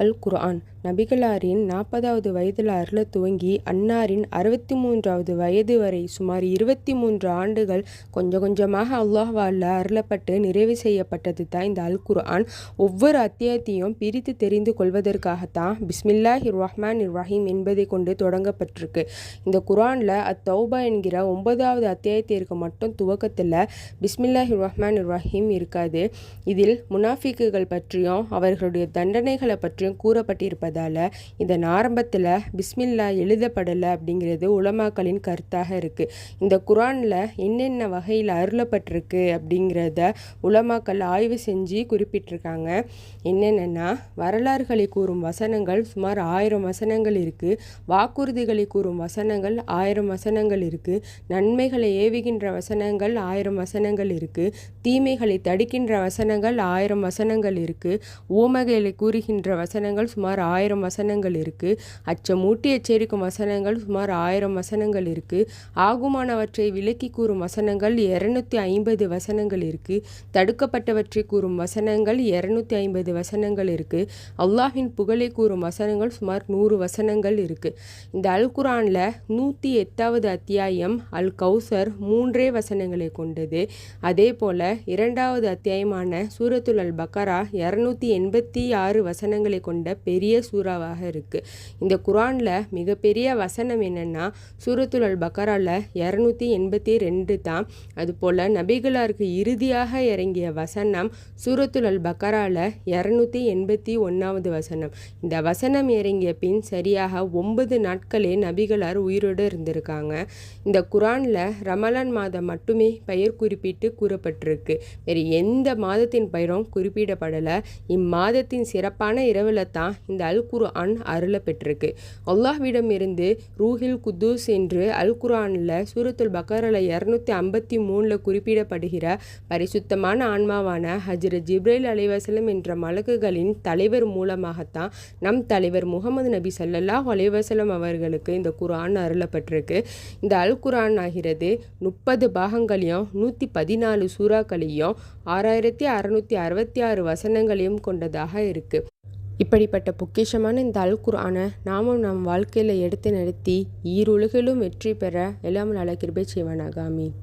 அல் குர்ஆன் நபிகளாரின் நாற்பதாவது வயதில் அருள துவங்கி அன்னாரின் அறுபத்தி மூன்றாவது வயது வரை சுமார் இருபத்தி மூன்று ஆண்டுகள் கொஞ்சம் கொஞ்சமாக அல்லாஹ்வால் அருளப்பட்டு நிறைவு செய்யப்பட்டது தான் இந்த அல் குர்ஆன் ஒவ்வொரு அத்தியாயத்தையும் பிரித்து தெரிந்து கொள்வதற்காகத்தான் பிஸ்மில்லாஹி ரஹ்மான் ரஹீம் என்பதை கொண்டு தொடங்கப்பட்டிருக்கு. இந்த குர்ஆனில் அத்தௌபா என்கிற ஒன்பதாவது அத்தியாயத்திற்கு மட்டும் துவக்கத்தில் பிஸ்மில்லாஹி ரஹ்மான் ரஹீம் இருக்காது. இதில் முனாஃபிக்குகள் பற்றியும் அவர்களுடைய தண்டனைகளை என்றும் கூறப்பட்டிருப்பதால் இதன் ஆரம்பத்தில் பிஸ்மில்லா எழுதப்படலை அப்படிங்கிறது உலமாக்களின் கருத்தாக இருக்குது இந்த குரானில் என்னென்ன வகையில் அருளப்பட்டிருக்கு அப்படிங்கிறத உலமாக்கள் ஆய்வு செஞ்சு குறிப்பிட்டிருக்காங்க. என்னென்னா வரலாறுகளை கூறும் வசனங்கள் சுமார் ஆயிரம் வசனங்கள் இருக்குது வாக்குறுதிகளை கூறும் வசனங்கள் ஆயிரம் வசனங்கள் இருக்குது நன்மைகளை ஏவுகின்ற வசனங்கள் ஆயிரம் வசனங்கள் இருக்குது தீமைகளை தடுக்கின்ற வசனங்கள் ஆயிரம் வசனங்கள் இருக்குது ஊமகைகளை கூறுகின்ற வசனங்கள் சுமார் ஆயிரம் வசனங்கள் இருக்குது அச்சமூட்டி எச்சரிக்கும் வசனங்கள் சுமார் ஆயிரம் வசனங்கள் இருக்குது ஆகுமானவற்றை விலக்கி கூறும் வசனங்கள் இரநூத்தி ஐம்பது வசனங்கள் இருக்குது தடுக்கப்பட்டவற்றை கூறும் வசனங்கள் இரநூத்தி ஐம்பது வசனங்கள் இருக்குது அல்லாஹின் புகழை கூறும் வசனங்கள் சுமார் நூறு வசனங்கள் இருக்குது இந்த அல் குரானில் நூற்றி எட்டாவது அத்தியாயம் அல் கௌசர் மூன்றே வசனங்களை கொண்டது. அதே போல் இரண்டாவது அத்தியாயமான சூரத்துல் அல் பக்கரா இரநூத்தி எண்பத்தி ஆறு வசனங்களை கொண்ட பெரிய சூறாவாக இருக்குது இந்த குரானில் மிகப்பெரிய வசனம் என்னென்னா சூரத்துல் அல் பக்கராவில் இரநூத்தி எண்பத்தி ரெண்டு தான். அதுபோல் நபிகளாருக்கு இறுதியாக இறங்கிய வசனம் சூரத்துல் அல் பக்கராவில் இரநூத்தி எண்பத்தி ஒன்றாவது வசனம். இந்த வசனம் இறங்கிய பின் சரியாக ஒன்பது நாட்களே நபிகளார் உயிரோடு இருந்திருக்காங்க. இந்த குரானில் ரமலான் மாதம் மட்டுமே பெயர் குறிப்பிட்டு கூறப்பட்டிருக்கு. வேறு எந்த மாதத்தின் பெயரும் குறிப்பிடப்படலை. இம்மாதத்தின் சிறப்பான இரவு இரவில் தான் இந்த அல் குர்ஆன் அருள பெற்றிருக்கு அல்லாஹ்விடம் இருந்து ரூஹில் குத்தூஸ் என்று அல் குர்ஆனில் சூரத்துல் பக்கரில் இரநூத்தி ஐம்பத்தி மூணில் குறிப்பிடப்படுகிற பரிசுத்தமான ஆன்மாவான ஹஜ்ரத் ஜிப்ரேல் அலைவாசலம் என்ற மலக்குகளின் தலைவர் மூலமாகத்தான் நம் தலைவர் முகமது நபி சல்லல்லாஹ் அலைவாசலம் அவர்களுக்கு இந்த குர்ஆன் அருளப்பட்டிருக்கு இந்த அல் குர்ஆன் ஆகிறது முப்பது பாகங்களையும் நூற்றி பதினாலு சூறாக்களையும் ஆறாயிரத்தி அறநூற்றி அறுபத்தி ஆறு வசனங்களையும் கொண்டதாக இருக்குது இப்படிப்பட்ட பொக்கிஷமான இந்த அல் குர்ஆனை நாமும் நம் வாழ்க்கையில் எடுத்து நடத்தி ஈருலகிலும் வெற்றி பெற எல்லாம் நல்ல கிருபை செய்வானாக. ஆமீன்.